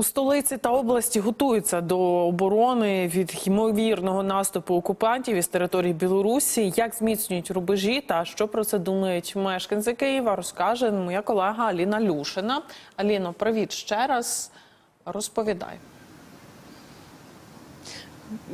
У столиці та області готуються до оборони від ймовірного наступу окупантів із території Білорусі. Як зміцнюють рубежі та що про це думають мешканці Києва, розкаже моя колега Аліна Люшина. Аліно, привіт ще раз. Розповідай.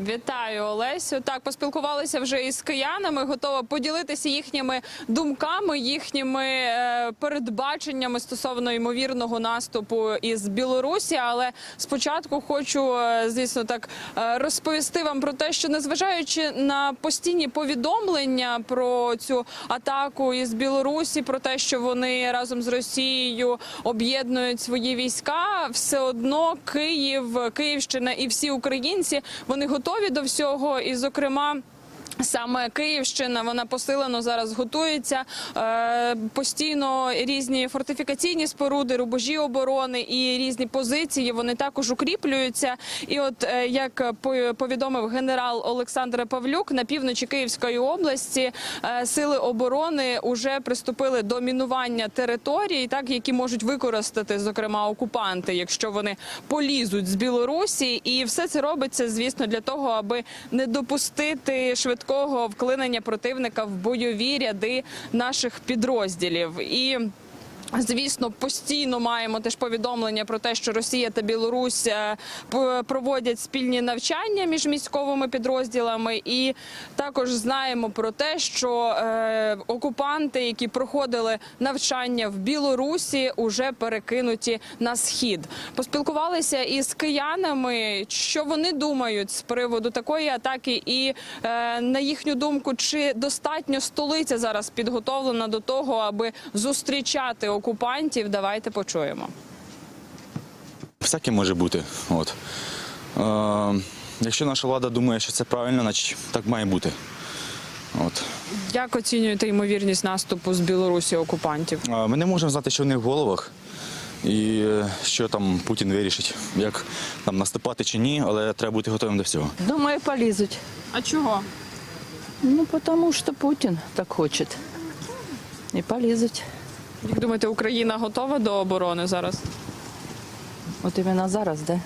Вітаю, Олесю. Так, поспілкувалися вже із киянами. Готова поділитися їхніми думками, їхніми е, передбаченнями стосовно ймовірного наступу із Білорусі. Але спочатку хочу, е, звісно, так е, розповісти вам про те, що незважаючи на постійні повідомлення про цю атаку із Білорусі, про те, що вони разом з Росією об'єднують свої війська, все одно Київ, Київщина і всі українці вони готові до всього, і зокрема. Саме Київщина вона посилено зараз готується е, постійно різні фортифікаційні споруди, рубежі оборони і різні позиції. Вони також укріплюються. І, от е, як по- повідомив генерал Олександр Павлюк, на півночі Київської області е, сили оборони вже приступили до мінування територій, так які можуть використати зокрема окупанти, якщо вони полізуть з Білорусі, і все це робиться, звісно, для того, аби не допустити швидкого вклинення противника в бойові ряди наших підрозділів і. Звісно, постійно маємо теж повідомлення про те, що Росія та Білорусь е, проводять спільні навчання між військовими підрозділами, і також знаємо про те, що е, окупанти, які проходили навчання в Білорусі, уже перекинуті на схід. Поспілкувалися із киянами, що вони думають з приводу такої атаки, і е, на їхню думку, чи достатньо столиця зараз підготовлена до того, аби зустрічати окупантів. Давайте почуємо. Всяке може бути. От. Е, якщо наша влада думає, що це правильно, значить так має бути. От. Як оцінюєте ймовірність наступу з Білорусі окупантів? Е, ми не можемо знати, що в них в головах і е, що там Путін вирішить, як там наступати чи ні, але треба бути готовим до всього. Думаю, полезут. А чого? Ну, потому что Путин так хочет. И полезут. Як думаєте, Україна готова до оборони зараз? Вот именно зараз, да?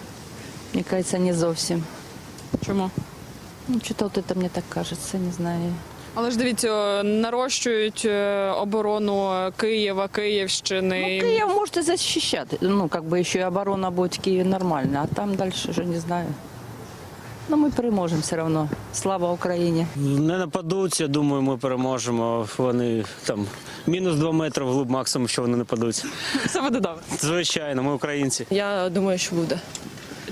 Мне кажется, не зовсім. Чому? Ну, что-то вот это мне так кажется, не знаю. Але ж дивіться, нарощують е, оборону Києва, Київщини. Ну, Киев может и защищать. Ну, как бы еще оборона будет в Киеве нормально, а там дальше уже не знаю. Но мы переможем все равно. Слава Україні. Не нападуть, я думаю, ми переможемо. Вони там мінус 2 метри вглуб максимум, що вони нападуть. Все буде добре. Звичайно, ми українці. Я думаю, що буде.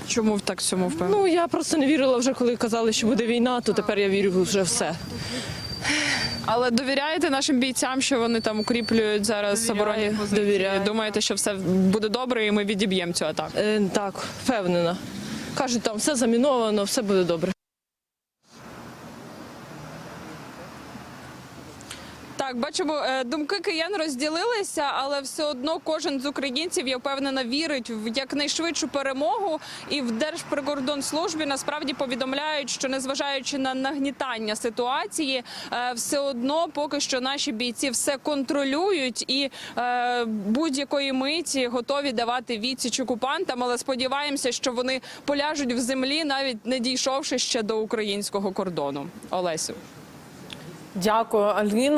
Чому так цьому впевнені? Ну я просто не вірила вже, коли казали, що буде війна, то тепер я вірю вже все. Але довіряєте нашим бійцям, що вони там укріплюють зараз оборонні довіряю. Думаєте, що все буде добре, і ми відіб'ємо цю атаку? Е, так, впевнена. Кажуть, там все заміновано, все буде добре. Так, бачимо, е, думки киян розділилися, але все одно кожен з українців, я впевнена, вірить в якнайшвидшу перемогу. І в Держприкордонслужбі насправді повідомляють, що незважаючи на нагнітання ситуації, е, все одно поки що наші бійці все контролюють і е, будь-якої миті готові давати відсіч окупантам. Але сподіваємося, що вони поляжуть в землі, навіть не дійшовши ще до українського кордону. Олесю. Дякую, Аліно.